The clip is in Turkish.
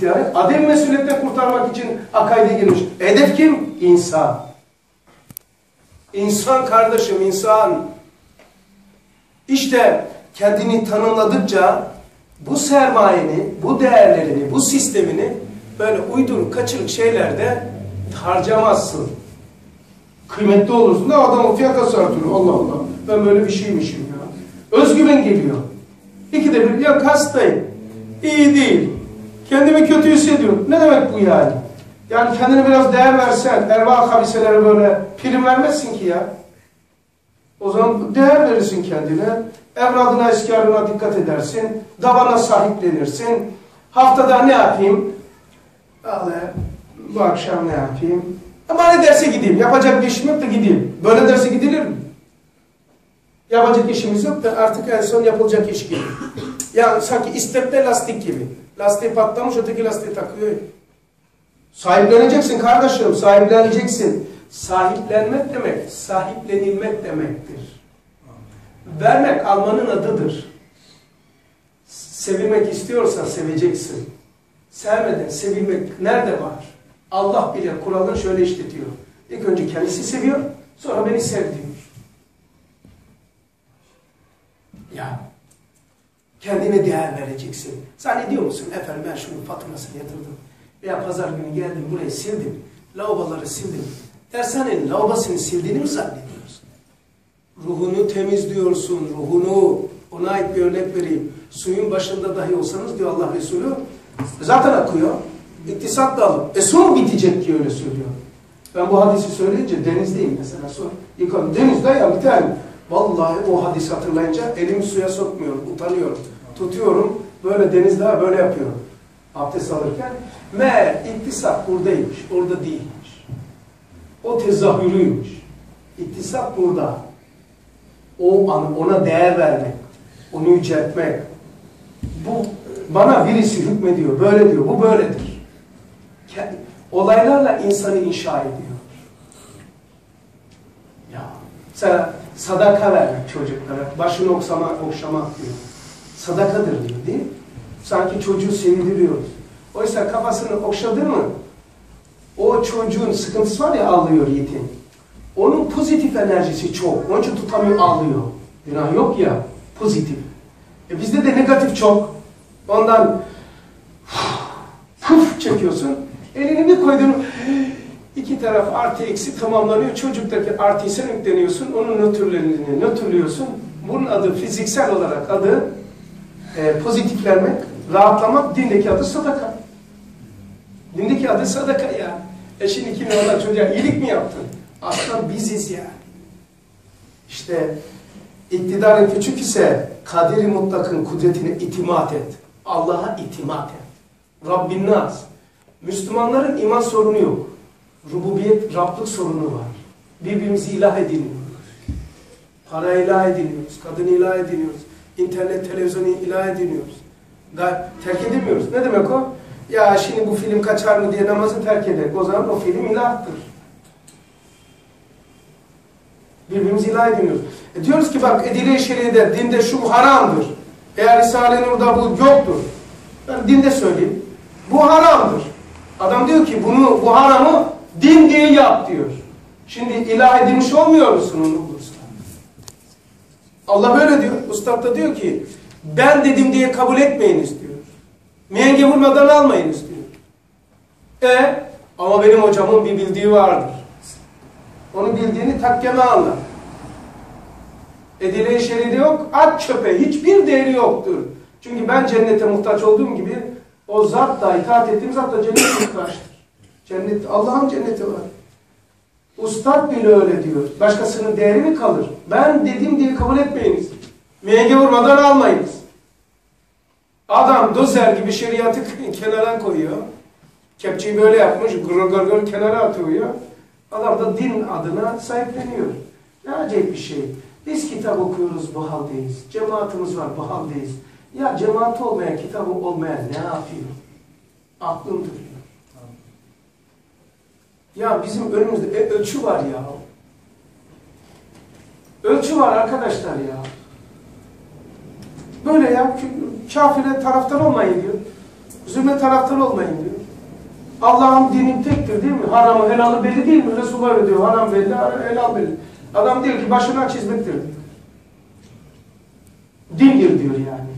ihtiyarı adem mesuliyetten kurtarmak için akaide girmiş. Hedef kim? İnsan. İnsan kardeşim, insan. İşte kendini tanımladıkça bu sermayeni, bu değerlerini, bu sistemini böyle uyduruk, kaçırık şeylerde harcamazsın. Kıymetli olursun da adam fiyakası artıyor. Allah Allah. Ben böyle bir şeymişim ya. Özgüven geliyor. İkide bir ya hastayım. İyi değil. Kendimi kötü hissediyorum. Ne demek bu yani? Yani kendine biraz değer versen, erva habiselere böyle prim vermezsin ki ya. O zaman değer verirsin kendine. Evradına, eskarına dikkat edersin. Davana sahiplenirsin. Haftada ne yapayım? Vallahi bu akşam ne yapayım? Ama ne derse gideyim. Yapacak bir işim yok da gideyim. Böyle derse gidilir mi? Yapacak işimiz yok da artık en son yapılacak iş gibi. Yani sanki istepte lastik gibi. Lastiği patlamış öteki lastiği takıyor. Sahipleneceksin kardeşim, sahipleneceksin. Sahiplenmek demek, sahiplenilmek demektir. Vermek almanın adıdır. Sevilmek istiyorsan seveceksin. Sevmeden sevilmek nerede var? Allah bile kuralını şöyle işletiyor. İlk önce kendisi seviyor, sonra beni sev. Ya kendine değer vereceksin. Zannediyor musun? Efendim ben şunun faturasını yatırdım. Veya pazar günü geldim burayı sildim. Lavaboları sildim. Dershanenin lavabosunu sildiğini mi zannediyorsun? Ruhunu temizliyorsun. Ruhunu ona ait bir örnek vereyim. Suyun başında dahi olsanız diyor Allah Resulü zaten akıyor. İktisat da alın. E su bitecek ki öyle söylüyor. Ben bu hadisi söyleyince denizdeyim mesela. Su yıkanım. Denizde ya bir tane. Vallahi o hadisi hatırlayınca elimi suya sokmuyorum. Utanıyorum. Tutuyorum. Böyle denizde böyle yapıyorum. Abdest alırken. Meğer iktisat buradaymış. Orada değilmiş. O tezahürüymüş. İktisat burada. O ona değer vermek. Onu yüceltmek. Bu bana birisi hükmediyor. Böyle diyor. Bu böyledir. Olaylarla insanı inşa ediyor. Ya sen sadaka vermek çocuklara. Başını okşamak, okşamak diyor. Sadakadır diyor değil mi? Sanki çocuğu sevdiriyoruz. Oysa kafasını okşadı mı o çocuğun sıkıntısı var ya ağlıyor yetim. Onun pozitif enerjisi çok. Onun için tutamıyor ağlıyor. Günah yok ya pozitif. E bizde de negatif çok. Ondan puf çekiyorsun. Elini bir koydun. İki taraf artı eksi tamamlanıyor. Çocuktaki artıyı sen yükleniyorsun. Onun nötrlerini nötrlüyorsun. Bunun adı fiziksel olarak adı e, pozitiflenmek, rahatlamak. Dindeki adı sadaka. Dindeki adı sadaka ya. E şimdi kimi olan çocuğa iyilik mi yaptın? Aslında biziz ya. İşte iktidarın küçük ise kaderi mutlakın kudretine itimat et. Allah'a itimat et. Rabbin nas. Müslümanların iman sorunu yok. Rububiyet, Rablık sorunu var. Birbirimizi ilah ediniyoruz. Para ilah ediniyoruz. Kadın ilah ediniyoruz. İnternet, televizyonu ilah ediniyoruz. Terk edemiyoruz. Ne demek o? Ya şimdi bu film kaçar mı diye namazı terk ederek. O zaman o film ilahtır. Birbirimizi ilah ediniyoruz. E diyoruz ki bak edile şeride, dinde şu haramdır. Eğer Risale-i Nur'da bu yoktur. Ben dinde söyleyeyim. Bu haramdır. Adam diyor ki bunu bu haramı din diye yap diyor. Şimdi ilah edilmiş olmuyor musun onu bulursa? Allah böyle diyor. Ustad da diyor ki ben dedim diye kabul etmeyiniz diyor. Menge vurmadan almayınız diyor. E ama benim hocamın bir bildiği vardır. Onu bildiğini takkeme anla. Edile-i şeride yok, at çöpe. Hiçbir değeri yoktur. Çünkü ben cennete muhtaç olduğum gibi o zat da, itaat ettiğim zat da cennete muhtaçtır. Cennet, Allah'ın cenneti var. Ustad bile öyle diyor. Başkasının değeri mi kalır? Ben dedim diye kabul etmeyiniz. Menge vurmadan almayınız. Adam dozer gibi şeriatı kenara koyuyor. Kepçeyi böyle yapmış, gırıl gırıl gır kenara atıyor. Adam da din adına sahipleniyor. Ne acayip bir şey. Biz kitap okuyoruz bu haldeyiz. Cemaatimiz var bu haldeyiz. Ya cemaat olmayan, kitabı olmayan ne yapıyor? Aklım duruyor. Ya bizim önümüzde e, ölçü var ya. Ölçü var arkadaşlar ya. Böyle ya kafire taraftar olmayın diyor. Zulme taraftar olmayın diyor. Allah'ın dini tektir değil mi? Haramı helalı belli değil mi? Resulullah öyle diyor. Haram belli, helal belli. Adam diyor ki başına çizmektir. Dindir diyor yani.